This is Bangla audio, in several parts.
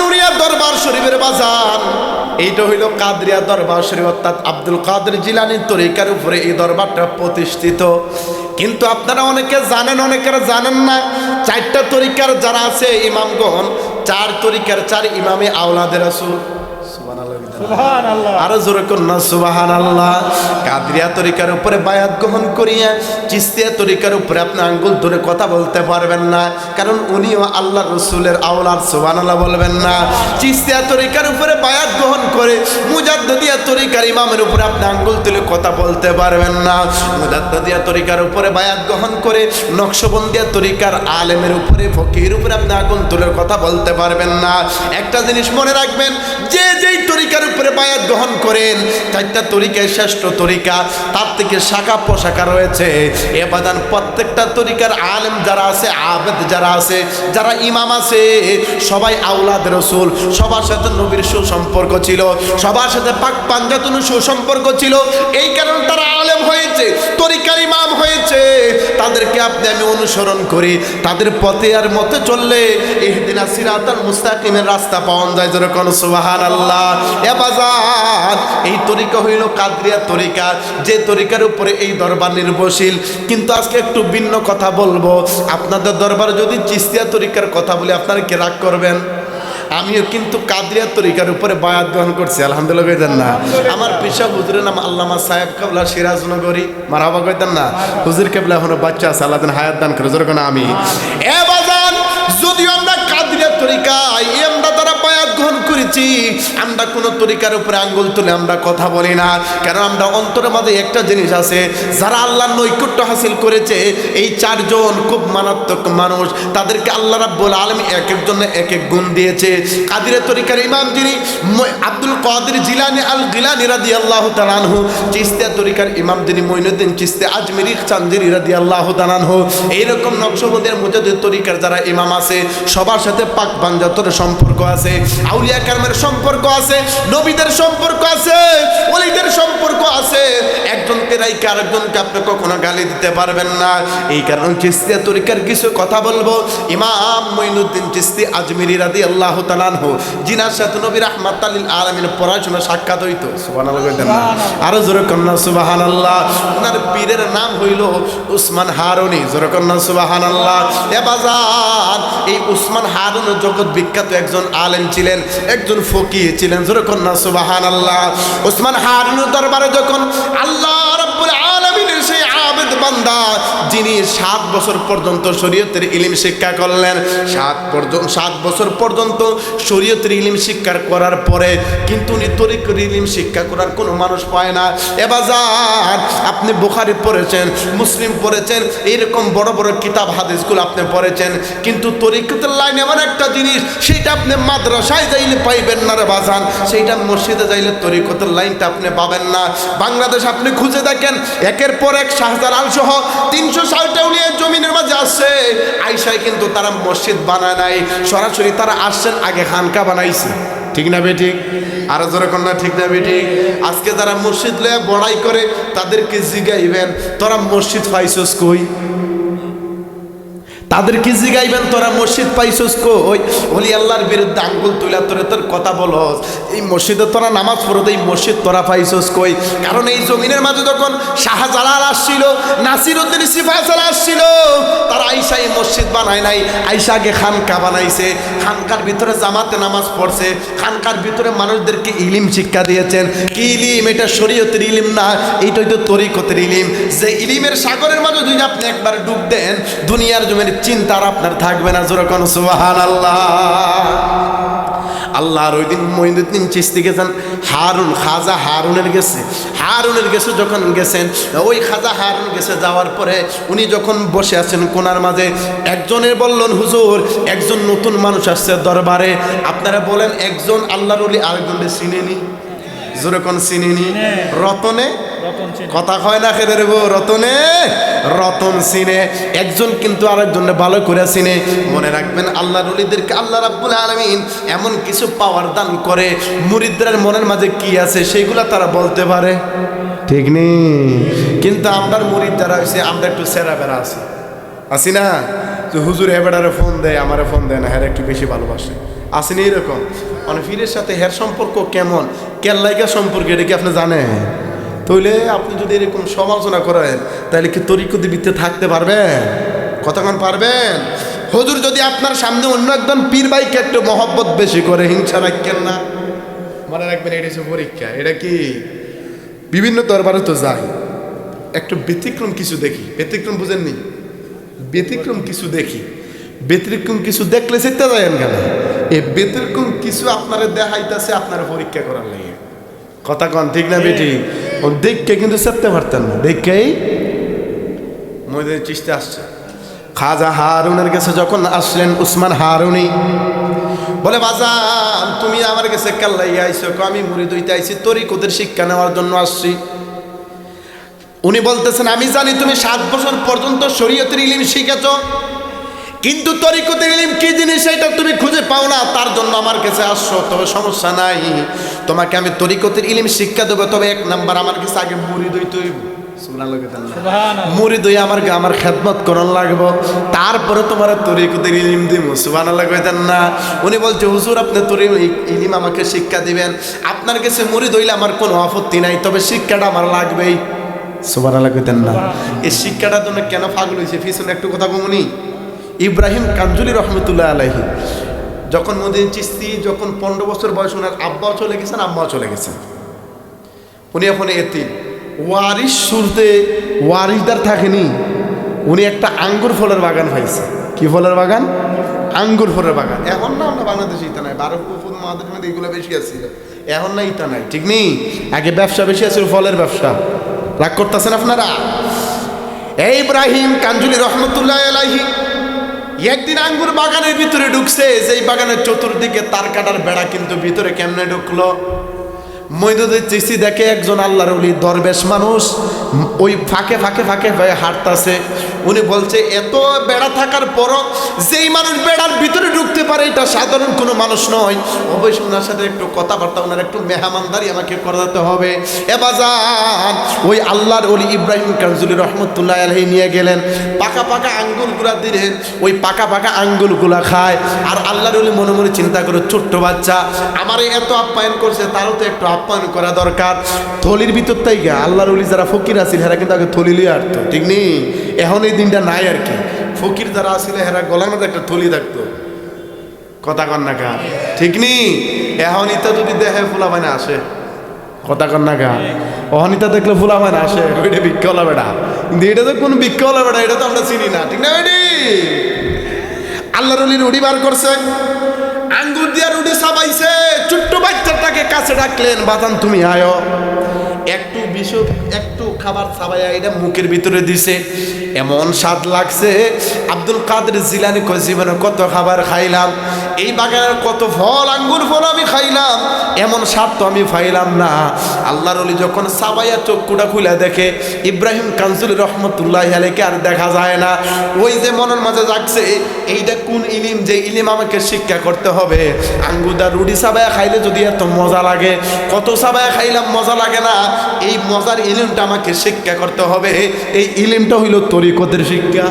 নুরিয়া দরবার শরীফের বাজার। এইটা হইল কাদরিয়া দরবার শরীফ, অর্থাৎ আব্দুল কাদের জিলানির তরিকার উপরে এই দরবারটা প্রতিষ্ঠিত। কিন্তু আপনারা অনেকে জানেন, অনেকের জানেন না, চারটা তরিকার যারা আছে, ইমামগণ, চার তরিকার চার ইমামে আওলাদের আসুল আরও জোরে কন্যা সুবাহান আল্লাহ কাদরিয়া তরিকার উপরে বায়াত গ্রহণ করিয়া, চিস্তিয়া তরিকার উপরে আপনি আঙ্গুল ধরে কথা বলতে পারবেন না, কারণ উনিও আল্লাহ রসুলের আওলার সুবাহান আল্লাহ বলবেন না। চিস্তিয়া তরিকার উপরে বায়াত গ্রহণ করে মুজাদ্দিয়া তরিকার ইমামের উপরে আপনি আঙ্গুল তুলে কথা বলতে পারবেন না। মুজাদ্দিয়া তরিকার উপরে বায়াত গ্রহণ করে, নকশবন্দিয়া তরিকার আলেমের উপরে, ফকির উপরে আপনি আগুন তুলে কথা বলতে পারবেন না। একটা জিনিস মনে রাখবেন, যে যেই তরিকার উপরে বায়াত গ্রহণ করেন, চারটা তরিকায় শ্রেষ্ঠ তরিকা, তার থেকে শাখা পোশাখা রয়েছে। এবাদান প্রত্যেকটা তরিকার আলেম যারা আছে, আবেদ যারা আছে, যারা ইমাম আছে, সবাই আউলাদ রসুল। সবার সাথে নবীর সুসম্পর্ক ছিল, সবার সাথে পাক পাঞ্জাতন সুসম্পর্ক ছিল। এই কারণে তারা আলেম হয়েছে, তরিকার ইমাম হয়েছে। তাদেরকে আপনি, আমি অনুসরণ করি, তাদের পথে আর মতে চললে ইহদিনা সিরাতাল মুস্তাকিমের রাস্তা পাওয়া যায়। যেরকম সুবাহান আল্লাহ বাজার। এই তরিকা হইল কাদরিয়া তরিকা। যে তরিকার উপরে এই দরবার নির্ভরশীল। কিন্তু আজকে একটু ভিন্ন কথা বলব। আপনাদের দরবার যদি চিস্তিয়া তরিকার কথা বলে, আপনারা কি রাগ করবেন? আমিও কিন্তু কাদরিয়া তরিকার উপরে বায়াত গ্রহণ করছি, আলহামদুলিল্লাহ কইতেন না। আমার পেশা হুজুরের নাম আল্লামা সাহেব কাবলা সিরাজনগরী। মারাবা কইতেন না? হুজুর কেবলা এখনও বাচ্চা আছে, আল্লাহ হায়াত দান করে। যেরকম আমি এ বাজান যদিও আমরা কাদরিয়া তরিকা এই আমরা বায়াত গ্রহণ করেছি, আমরা কোন তরিকার উপরে আঙ্গুল তুলে আমরা কথা বলি না। কারণ আমরা অন্তরের মাঝে একটা জিনিস আছে, যারা আল্লাহর নৈকট্য হাসিল করেছে, এই চারজন খুব মারাত্মক মানুষ, তাদেরকে আল্লাহ রাব্বুল আলমী এক একজনে এক এক গুণ দিয়েছে। কাদিরের তরিকার ইমাম যিনি আব্দুল কাদের জিলানি আল গিলানি রাদি আল্লাহ তালানহু চিস্তিয়া তরিকার ইমাম যিনি মইনুদ্দিন চিস্তে আজমিরি চান্দিরি রাদি আল্লাহ তালানহু এইরকম নকশবন্দের মুজাদের তরিকার যারা ইমাম আছে, সবার সাথে পাক বাঞ্জাতর সম্পর্ক আছে। আউলিয়া কারমের সম্পর্ক আছে, নবীদের সম্পর্ক আছে, ওলিদের সম্পর্ক আছে। একজনকে রাইকে আরেকজনকে আপনি কখনো গালি দিতে পারবেন না। এই কারণে চিস্তিয়া তরিকার কিছু কথা বলব। ইমাম মঈনুদ্দিন চিস্তি আজমিরি রাদি আল্লাহ তালানহু জিনার সাথে নবীর আহমদ আলিল আলমিন পড়াশোনা সাক্ষাৎ হইতো। না। আরও জোরে কন্যা সুবহানাল্লাহ। ওনার পীরের নাম হইল উসমান হারুনি। জোরে কন্যা সুবহানাল্লাহ। এ বাজার, এই উসমান হারুন জগৎ বিখ্যাত একজন আলেম ছিলেন একজন ফকি ছিলেন জোরে কন্যা সুবহানাল্লাহ। উসমান হারুন দরবারে যখন আল্লাহ সেই বান্দা, যিনি সাত বছর পর্যন্ত শরীয়তের ইলিম শিক্ষা করলেন। সাত পর্যন্ত সাত বছর পর্যন্ত শরীয়তের ইলিম শিক্ষা করার পরে কিন্তু উনি তরিকের ইলিম শিক্ষা করার কোনো মানুষ পায় না। এবাজার আপনি বুখারি পড়েছেন, মুসলিম পড়েছেন এইরকম বড় বড় কিতাব হাদিসগুলো আপনি পড়েছেন, কিন্তু তরিকতের লাইন এমন একটা জিনিস, সেটা আপনি মাদ্রাসায় যাইলে পাইবেন না রে বাজান। সেইটা মসজিদে যাইলে তরিকতের লাইনটা আপনি পাবেন না। বাংলাদেশ আপনি খুঁজে দেখেন, একের পর এক শাহজালাল সহ তিনশো ষাটটা উনিয়ে জমিনের মাঝে আসছে আইসায় কিন্তু তারা মসজিদ বানায় নাই। সরাসরি তারা আসছেন, আগে খানকা বানাইছে। ঠিক না বেঠিক আরও জোরে কন্যা ঠিক না বেঠিক আজকে যারা মসজিদ লয়ে বড়াই করে, তাদেরকে জিগাইবেন, তোরা মসজিদ পাইছস কই? তাদেরকে জিগাইবেন, তোরা মসজিদ পাইছস কই? ওলি আল্লাহর বিরুদ্ধে আঙ্গুল তুলা তোরে তোর কথা বলস। এই মসজিদে তোরা নামাজ পড়ো, এই মসজিদ তোরা পাইছস কই? কারণ এই জমিনের মাঝে যখন শাহজালাল আসছিল নাসির উদ্দিন সিফাসাল আসছিল, তারা আইসা এই মসজিদ বানায় নাই। আইসা আগে খানকা বানাইছে। খানকার ভিতরে জামাতে নামাজ পড়ছে। খানকার ভিতরে মানুষদেরকে ইলিম শিক্ষা দিয়েছেন। কি ইলিম? এটা শরীয়তের ইলিম না, এইটাই তো তরিকতের ইলিম। যে ইলিমের সাগরের মাঝে যদি আপনি একবার ডুব দেন, দুনিয়ার জমির চিন্তা আর আপনার থাকবে না যেরকম সুবাহান আল্লাহ আল্লাহর ওই দিন মহিনুদ্দিন চিস্তি গেছেন হারুন খাজা হারুনের গেছে। হারুনের গেছে যখন গেছেন ওই খাজা হারুন গেছে যাওয়ার পরে উনি যখন বসে আছেন কোনার মাঝে একজনের বললেন হুজুর একজন নতুন মানুষ আসছে দরবারে আপনারা বলেন একজন আল্লাহর আরেকজনকে চিনেনি? যেরকম চিনিনি। রতনে কথা কয় না খেতে দেবো রতনে? রতন সিনে একজন কিন্তু আরেকজন ভালো করে চিনে। মনে রাখবেন, আল্লাহ রলিদেরকে আল্লাহ রাব্বুল আলমিন এমন কিছু পাওয়ার দান করে। মুরিদদের মনের মাঝে কি আছে সেগুলা তারা বলতে পারে। ঠিক নেই কিন্তু আমরার মুরিদ যারা হয়েছে আমরা একটু সেরা বেড়া আছি। আছি না? যে হুজুর এবারে ফোন দেয়, আমারে ফোন দেয় না হ্যাঁ একটু বেশি ভালোবাসে। আসেনি এরকম? মানে ফিরের সাথে হের সম্পর্ক কেমন? কেল্লাইকা সম্পর্ক, এটা কি আপনি জানেন? তাহলে আপনি যদি এরকম সমালোচনা করেন, তাহলে কি তরিকতি বৃত্তে থাকতে পারবেন? কতক্ষণ পারবেন? হুজুর, যদি আপনার সামনে অন্য একজন পীর ভাইকে একটু মহব্বত বেশি করে, হিংসা রাখেন না। মনে রাখবেন, এটা হচ্ছে পরীক্ষা। এটা কি? বিভিন্ন দরবারে তো যাই। একটু ব্যতিক্রম কিছু দেখি। ব্যতিক্রম বুঝেননি? ব্যতিক্রম কিছু দেখি। ব্যতিক্রম কিছু দেখলে সেটা যায়েন কেন? এই ব্যতিক্রম কিছু আপনারা দেখাইতেছে আপনারা পরীক্ষা করার লাগে। কথা কন ঠিক না, বেটি? ও দেখকে কিন্তু সেরতে পারতেন না। দেখেই মহিদিন চিস্তে আসছে। খাজা হারুনের কাছে যখন আসলেন উসমান হারুনি বলে বাজান তুমি আমার কাছে কাল্লাই আইসো কো আমি মুড়ি দইতে আইছি তরিকতের শিক্ষা নেওয়ার জন্য আসছি। উনি বলতেছেন আমি জানি তুমি সাত বছর পর্যন্ত শরীয়তের ইলিম শিখেছ কিন্তু তরিকতের ইলিম কি জিনিস এটা তুমি খুঁজে পাও না? তার জন্য আমার কাছে আসছো তবে সমস্যা নাই। তোমাকে আমি তরিকতের ইলিম শিক্ষা দেবো তবে এক নাম্বার আমার কাছে আগে মুড়ি দই তৈব মুড়ি দই আমার আমার খেদমত করন লাগবো। তারপরে তোমার তরিকতের ইলিম দিব। সুবান লাগবেন না উনি বলছে হুজুর আপনি তরি ইলিম আমাকে শিক্ষা দিবেন। আপনার কাছে মুড়ি দইলে আমার কোনো আপত্তি নাই তবে শিক্ষাটা আমার লাগবেই। সুবান লাগবেন না এই শিক্ষাটার জন্য কেন ফাগল হয়েছে পিছনে একটু কথা কমুনি। ইব্রাহিম কাঞ্জুলি রহমতুল্লাহ আলাহি যখন মদিন চিস্তি যখন পনেরো বছর বয়স ওনার আব্বাও চলে গেছেন, আম্মাও চলে গেছেন। উনি এখন এতিম। ওয়ারিস শুরুতে ওয়ারিসদার থাকেনি। উনি একটা আঙ্গুর ফলের বাগান পাইছে কি ফলের বাগান? আঙ্গুর ফলের বাগান। এখন না আমরা বাংলাদেশে ইতা নাই, বারো মহাদেশ মধ্যে এগুলো বেশি আছিল এখন না ইতা নাই, ঠিক নেই? আগে ব্যবসা বেশি আছিল ফলের ব্যবসা। রাগ করতেছেন আপনারা? এই ইব্রাহিম কাঞ্জুলি রহমতুল্লাহ আলাইহি একদিন আঙ্গুর বাগানের ভিতরে ঢুকছে, যেই বাগানের চতুর্দিকে তার কাটার বেড়া কিন্তু ভিতরে কেমনে ঢুকলো? মৈদুদের চিসি দেখে একজন আল্লাহর উলি দরবেশ মানুষ, ওই ফাঁকে ফাঁকে ফাঁকে হয়ে হাঁটতাছে। উনি বলছে, এত বেড়া থাকার পরও যেই মানুষ বেড়ার ভিতরে ঢুকতে পারে, এটা সাধারণ কোনো মানুষ নয়। অবশ্যই ওনার সাথে একটু কথাবার্তা ওনার একটু মেহমানদারি আমাকে করাতে হবে। এবাজান ওই আল্লাহর ওলি ইব্রাহিম কানজুলি রহমতুল্লাহ আলহী নিয়ে গেলেন। পাকা পাকা আঙ্গুলগুলা দিলেন ওই পাকা পাকা আঙ্গুলগুলা খায়। আর আল্লাহর ওলি মনে মনে চিন্তা করে, ছোট্ট বাচ্চা, আমারে এত আপ্যায়ন করছে, তারও তো একটু আপ্যায়ন করা দরকার। থলির ভিতর তাই গা আল্লাহর ওলি যারা ফকির আছিল হেরা কিন্তু আগে থলি লিয়ে আটতো, ঠিক নেই? এখন এই দিনটা নাই আর কি। ফকির যারা আছিল, হেরা গলার মধ্যে একটা থলি থাকতো। কথা কন না কা ঠিক নি এখন ইতা যদি দেহে ফুলা মানে আসে। কথা কন না কা অহনিতা দেখলে ফুলা মানে আসে। ওইটা ভিক্ষা হলো বেটা কিন্তু এটা তো কোন ভিক্ষা হলো বেটা এটা তো আমরা চিনি না, ঠিক না বেটি আল্লাহ রলি রুটি বার করছে। আঙ্গুর দিয়া রুটি সাবাইছে বাচ্চাটাকে কাছে ডাকলেন বাদান তুমি আয়ো। একটু বিষ একটু খাবার সাবাইয়া এটা মুখের ভিতরে দিছে। এমন স্বাদ লাগছে। আব্দুল কাদের জিলানি জীবনে কত খাবার খাইলাম, এই বাগানের কত ফল, আঙ্গুর ফল আমি খাইলাম, এমন স্বাদ তো আমি পাইলাম না। আল্লাহর অলি যখন সাবাইয়া চক্ষুটা খুলে দেখে, ইব্রাহিম কানজুল রহমতুল্লাহ আলীকে আর দেখা যায় না। ওই যে মনের মাঝে যাচ্ছে এইটা কোন ইলিম, যে ইলিম আমাকে শিক্ষা করতে হবে? আঙ্গুদা রুটি সাবায়া খাইলে যদি এত মজা লাগে, কত সাবায়া খাইলাম, মজা লাগে না। এই মজার ইলিমটা আমাকে শিক্ষা করতে হবে। এই ইলিমটা হইল তরিকতের শিক্ষা।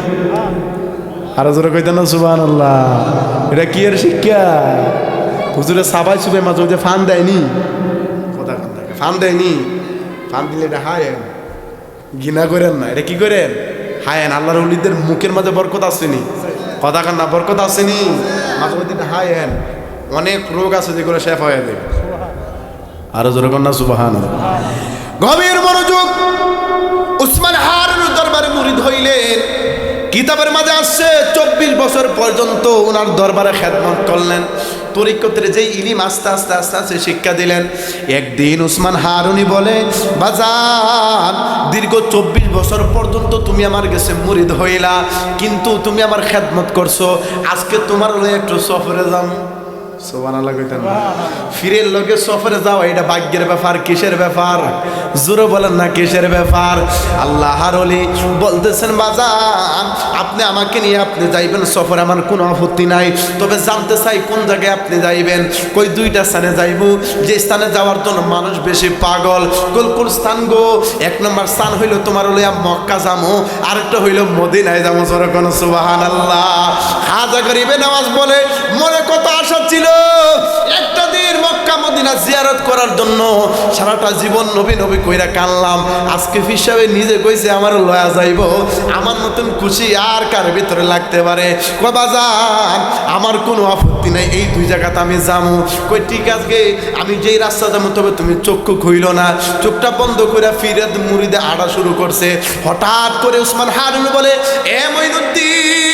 আরও জোরে কইতেন না সুবান আল্লাহ এটা কি এর শিক্ষা? হুজুরে সাবাই সুবে মাঝে যে ফান দেয়নি। কথা ফান দেয়নি। ফান দিলে এটা হায়েন ঘৃণা করেন না, এটা কি করেন? হায়েন আল্লাহর উলিদের মুখের মাঝে বরকত আসেনি। কথা কান না, বরকত আসেনি। মাঝে মধ্যে এটা হায়েন অনেক রোগ আছে যেগুলো শেফ হয়ে দেবে আরও জোরে কন্যা সুবাহান গভীর মনোযোগ উসমান হারুন দরবারে মুরিদ হইলেন কিতাবের মাঝে আসছে, চব্বিশ বছর পর্যন্ত ওনার দরবারে খেদমত করলেন। তরিকতের যে ইলিম আস্তে আস্তে আস্তে আস্তে শিক্ষা দিলেন। একদিন উসমান হারুনি বলে, বাজান, দীর্ঘ চব্বিশ বছর পর্যন্ত তুমি আমার কাছে মুরিদ হইলা, কিন্তু তুমি আমার খেদমত করছ। আজকে তোমার একটু সফরে যাম। ফিরের লগে সফরে এটা ভাগ্যের ব্যাপার, কিসের ব্যাপার? জোরে বলেন না, কিসের ব্যাপার? আল্লাহর অলি বলতেছেন, বাজান, আপনি আমাকে নিয়ে আপনি যাইবেন, সফরে আমার কোনো আপত্তি নাই। তবে জানতে চাই কোন জায়গায় আপনি যাইবেন? কই দুইটা স্থানে যাইব? যে স্থানে যাওয়ার জন্য মানুষ বেশি পাগল। কোন কোন স্থান গো? এক নম্বর স্থান হইল তোমার হলো মক্কা যামো আরেকটা হইল মদিনায় যাব, জোরে সুবাহান আল্লাহ হাজা গরিবে নামাজ বলে, মনে কত আশা ছিল? একটা দিন মক্কা মদিনা জিয়ারত করার জন্য সারাটা জীবন নবী নবী কইরা কানলাম আজকে হিসাবে নিজে কইছে, আমার লয়া যাইব। আমার খুশি আর কার ভিতরে লাগতে পারে? কবা যান আমার কোনো আপত্তি নাই। এই দুই জায়গাতে আমি যামু। কই, ঠিক আছে, আমি যেই রাস্তা যাব তবে তুমি চক্ষু খুইল না। চোখটা বন্ধ করে ফিরে মুড়িদে আড়া শুরু করছে। হঠাৎ করে উসমান হারুন বলে, এ মঈনুদ্দিন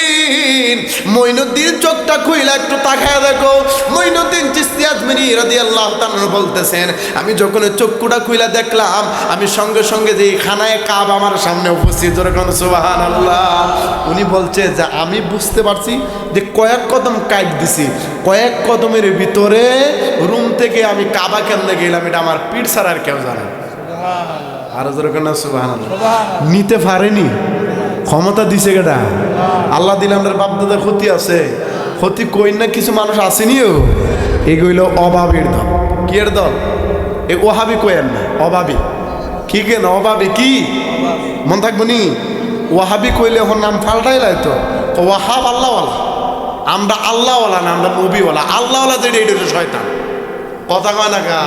মইনুদ্দিন চোখটা খুইলা একটু তাকায় দেখো। মইনুদ্দিন চিস্তি আজমিরি রাদিয়াল্লাহু তাআলা বলতেছেন আমি যখন চক্ষুটা খুইলা দেখলাম আমি সঙ্গে সঙ্গে যে খানায় কাব আমার সামনে উপস্থিত। যখন সুবহানাল্লাহ। উনি বলছে যে আমি বুঝতে পারছি যে কয়েক কদম কাইট দিছি। কয়েক কদমের ভিতরে রুম থেকে আমি কাবা কেমনে গেলাম এটা আমার পিঠ ছাড়া আর কেউ জানে। আরও যেরকম না সুবহানাল্লাহ। নিতে পারেনি? ক্ষমতা দিছে কেটা আল্লাহ দিলে আমাদের বাপদাদার ক্ষতি আছে। ক্ষতি কই না কিছু মানুষ আসেনিও। এগুলো অভাবের দল। কি এর দল? এ ওহাবি কয়েন না অভাবী। কি কেন? অভাবী কি? মন থাকব নি? ওয়াহাবি কইলে ওর নাম ফাল্টাই লাই তো। ও ওয়াহাব আল্লাহওয়ালা। আমরা আল্লাহওয়ালা না, আমরা নবীওয়ালা। আল্লাহওয়ালা যেটা, এটা হচ্ছে শয়তান। কথা কয় না কা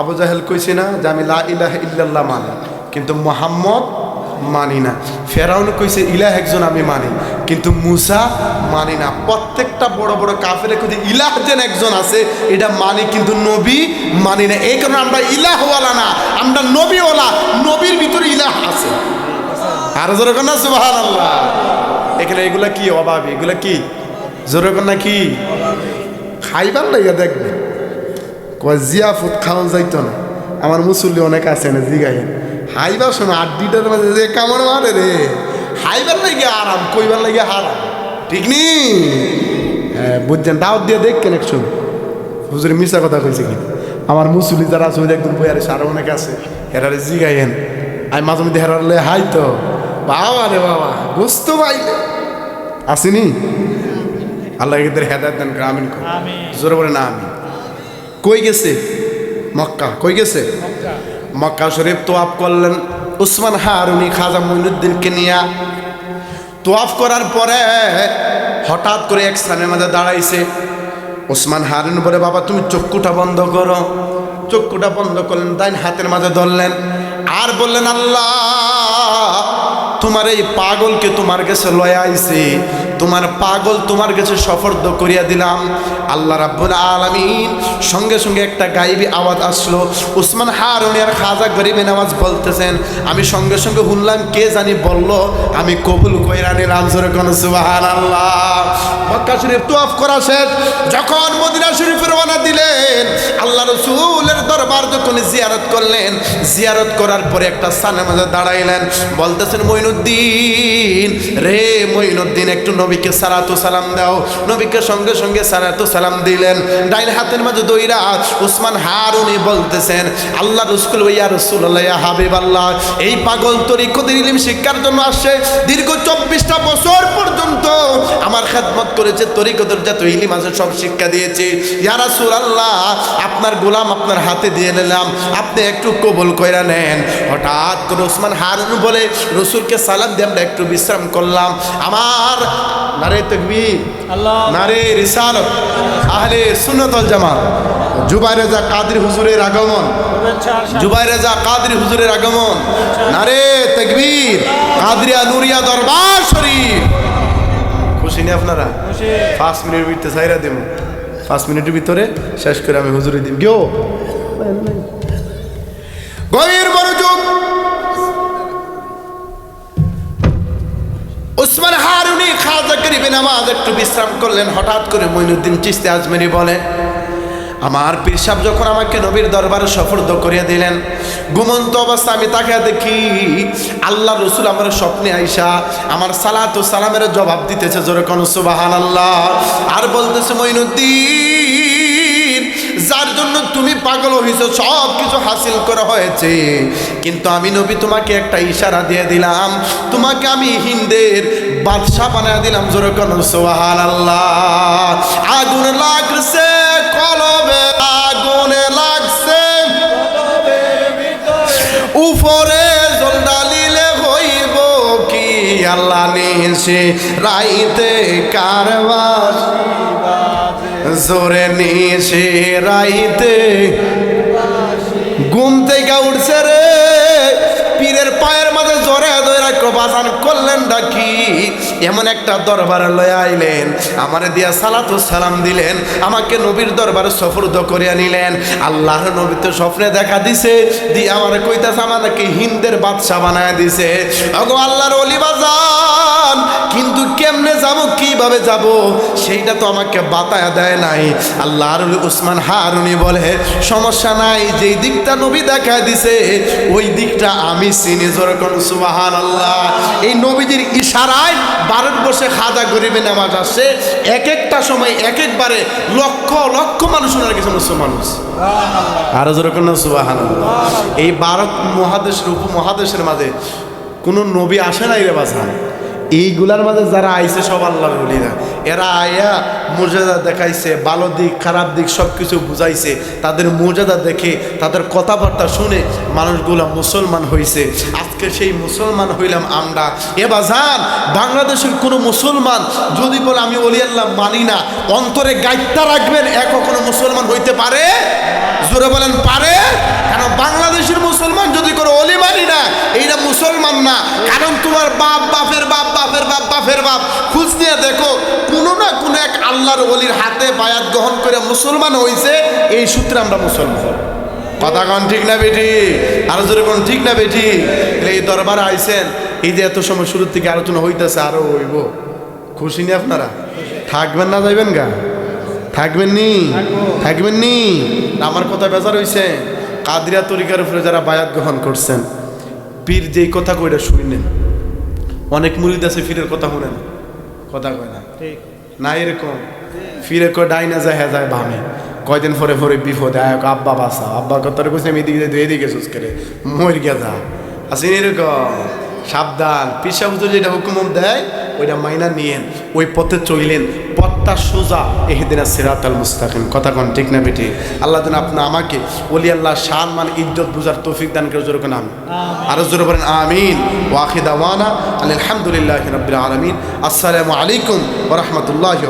আবু জাহেল কইছে না যে আমি লা ইলাহা ইল্লাল্লাহ মানি। কিন্তু মোহাম্মদ মানি না। ফেরাউন কইছে, ইলাহ একজন আমি মানি। কিন্তু মুসা মানি না। প্রত্যেকটা বড় বড় কাফেরে কইছে, ইলাহ যেন একজন আছে, এটা মানি কিন্তু নবী মানি না। এই কারণে আমরা ইলাহওয়ালা না, আমরা নবীওয়ালা। নবীর ভিতরে ইলাহ আছে। আর জোরে না সুবাহান আল্লাহ এখানে এগুলা কি অভাবী? এগুলা কি? জোরে না, কি? খাইবার লাগে দেখবে। কয়, জিয়াফুত খাওয়া যাইতো না। আমার মুসল্লি অনেক আছে না জিগাই হাইবার শোনো আড্ডিটার মাঝে যে কামড় মারে রে। হাইবার লাগে আরাম কইবার লাগে হারাম। ঠিক নি? হ্যাঁ বুঝছেন দাওয়াত দিয়ে দেখ কানেকশন হুজুরে মিশা কথা কইছে কি? আমার মুসল্লি যারা আছে একদম বইয়ারে সারা অনেক আছে হেরারে জিগাইয়েন। আমি মাঝে মধ্যে হেরারলে হাই তো। বাবা রে বাবা গোস্ত পাইলে। আসেনি আল্লাহ এদের হেদায়ত দেন গ্রামীণ জোরে বলে না আমি কই গেছে? মক্কা। কই গেছে? মক্কা শরীফ তোয়াফ করলেন। উসমান হারুনি খাজা মইনুদ্দিনকে নিয়ে তোয়াফ করার পরে হঠাৎ করে এক স্থানের মাঝে দাঁড়াইছে। ওসমান হারুন বলে, বাবা, তুমি চক্ষুটা বন্ধ করো। চক্ষুটা বন্ধ করলেন তাই হাতের মাঝে ধরলেন। আর বললেন, আল্লাহ, তোমার এই পাগলকে তোমার কাছে লয়ে আইছে। তোমার পাগল তোমার কাছে সফর্দ করিয়া দিলাম। আল্লাহ রাব্বুল আলামিন। সঙ্গে সঙ্গে একটা গাইবি আওয়াজ আসলো। উসমান হারুন আর খাজা গরিবে নামাজ বলতেছেন, আমি সঙ্গে সঙ্গে শুনলাম কে জানি বলল, আমি কবুল কইরা নিলাম জোরে কোন, সুবহানাল্লাহ। মক্কা শরীফ করা শেষ। যখন মদিনা দিলেন, আল্লাহ রসুলের দরবার যখন জিয়ারত করলেন, জিয়ারত করার পরে একটা স্থানের মাঝে দাঁড়াইলেন। বলতেছেন মইনুদ্দিন রে মইনুদ্দিন একটু নবীকে সালাতু সালাম দাও। নবীকে সঙ্গে সঙ্গে সালাতু সালাম দিলেন, ডাইল হাতের মাঝে দইরা উসমান হারুনি বলতেছেন আল্লাহ রসুল ইয়া রসুল্লাহ হাবিব আল্লাহ এই পাগল তরিকতের ইলিম শিক্ষার জন্য আসছে, দীর্ঘ চব্বিশটা বছর পর্যন্ত আমার খেদমত করেছে তরিকতের যত ইলিম আছে, সব শিক্ষা দিয়েছে। ইয়া রাসূল আল্লাহ আপনার গোলাম আপনার হাতে দিয়ে নিলাম, আপনি একটু কবুল কইরা নেন। হঠাৎ করে ওসমান হারুন বলে, রসুলকে সালাম দিয়ে আমরা একটু বিশ্রাম করলাম। আমার নারে তকবীর নারে রিসালত আহলে সুন্নতল জামাত। জুবাই রেজা কাদের হুজুরের আগমন। জুবাই রেজা কাদরি হুজুরের আগমন। নারে তকবীর কাদরিয়া নুরিয়া দরবার শরীফ। খুশি নি আপনারা। পাঁচ মিনিটের ভিতরে সাইরা দেব পাঁচ মিনিটের ভিতরে শেষ করে আমি হুজুরে দিব গিয়েও গভীর মনোযোগ। উসমান হারুনি খাজা গরিবে নামাজ একটু বিশ্রাম করলেন, হঠাৎ করে মইনুদ্দিন চিস্তে আজমেরি বলে, আমার পিরসাব যখন আমাকে নবীর দরবারে সফর্দ করিয়া দিলেন, ঘুমন্ত অবস্থা, আমি তাকে দেখি আল্লাহ রসুল আমার স্বপ্নে আইসা আমার সালাত ও সালামের জবাব দিতেছে যেরকম সুবাহান আল্লাহ আর বলতেছে, মইনুদ্দিন যার জন্য তুমি পাগল হয়েছো সব কিছু হাসিল করা হয়েছে। কিন্তু আমি নবী, তোমাকে একটা ইশারা দিয়ে দিলাম। তোমাকে আমি হিন্দের বাদশাহ বানায় দিলাম, জোরে কোন সোহান আল্লাহ আগুন লাগছে কলবে, আগুনে লাগছে উপরে জল ডালিলে হইব কি? আল্লাহ নিশে রাইতে কারবার জোরে নিশে রাইতে। ঘুম থেকে উঠছে এমন একটা দরবারে লয়ে আইলেন, আমারে দিয়া সালাতু সালাম দিলেন, আমাকে নবীর দরবারে সফরদ করিয়া নিলেন। আল্লাহর নবী তো স্বপ্নে দেখা দিছে, দিয়ে আমার কইতাছে, আমাদেরকে হিন্দের বাদশা বানায় দিছে। অগো আল্লাহর অলি বাজান, কিন্তু কেমনে যাব, কীভাবে যাব? সেইটা তো আমাকে বাতায়া দেয় নাই। আল্লাহর উসমান হারুনি বলে, সমস্যা নাই, যেই দিকটা নবী দেখা দিছে, ওই দিকটা আমি চিনি। যেরকম সুবাহান আল্লাহ এই নবীজির ইশারায় ভারতবর্ষে খাজা গরিবে নামাজ আসছে এক একটা সময় এক একবারে লক্ষ লক্ষ মানুষ ওনার কিছু মুসলিম মানুষ আরও যেরকম সুবাহান এই ভারত মহাদেশের উপমহাদেশের মাঝে কোনো নবী আসে নাই রে বাসান এইগুলার মাঝে যারা আইছে সব আল্লাহর বলিরা এরা আয়া মর্যাদা দেখাইছে, ভালো দিক, খারাপ দিক সব কিছু বুঝাইছে, তাদের মর্যাদা দেখে, তাদের কথাবার্তা শুনে মানুষগুলা মুসলমান হইছে। আজকে সেই মুসলমান হইলাম আমরা। এ বাজান বাংলাদেশের কোনো মুসলমান যদি বলে, আমি অলি আল্লাহ মানি না অন্তরে গাইত্যা রাখবেন এক কখনো মুসলমান হইতে পারে? জোরে বলেন, পারে? কারণ বাংলাদেশের মুসলমান যদি কোনো অলি মানি না এইটা মুসলমান না। কারণ তোমার বাপ, বাপের বাপ বাপের বাপ, খুঁজ নিয়ে দেখো, কোনো না কোনো এক আল্লাহর অলির হাতে বায়াত গ্রহণ করে মুসলমান হইছে, এই সূত্রে আমরা মুসলমান। কথা কন ঠিক না বেটি? আরও জোরে কোন ঠিক না বেটি? এই দরবারে আইসেন এই যে এত সময় শুরুর থেকে আলোচনা হইতেছে, আরও হইব। খুশি নি আপনারা? থাকবেন না যাইবেন গা? থাকবেন নি? থাকবেন নি? আমার কথা বেজার হইছে। কাদিরা তরিকার উপরে যারা বায়াত গ্রহণ করছেন, পীর যেই কথা কইটা শুনেন। অনেক মুরিদ আছে, ফিরের কথা শুনেন কথা কয় না। না এরকম। ফিরে কয় ডাইনা যায় হ্যাঁ যায় ভামে। কয়দিন পরে পরে বিপদে আয় আব্বা বাসা। আব্বা কথা কইছে, আমি এদিকে দুই এদিকে সুস করে মর গিয়া যা। আসেন এরকম। সাবধান। পিসা যেটা হুকুম দেয় ওইটা মাইনা নিয়েন, ওই পথে চইলেন, পথটা সোজা, এহেদিনা সিরাতাল মুস্তাকিম। কথা কন, ঠিক না বেটি? আল্লাহ দিন আপনি আমাকে, ওলি আল্লাহ শান মান ইজ্জত বুঝার তৌফিক দান করে জোর নাম আরও জোরে বলেন, আমিন। ওয়াখিদ আওয়ানা আলহামদুলিল্লাহ রবিল আলমিন। আসসালামু আলাইকুম ওরহমতুল্লাহ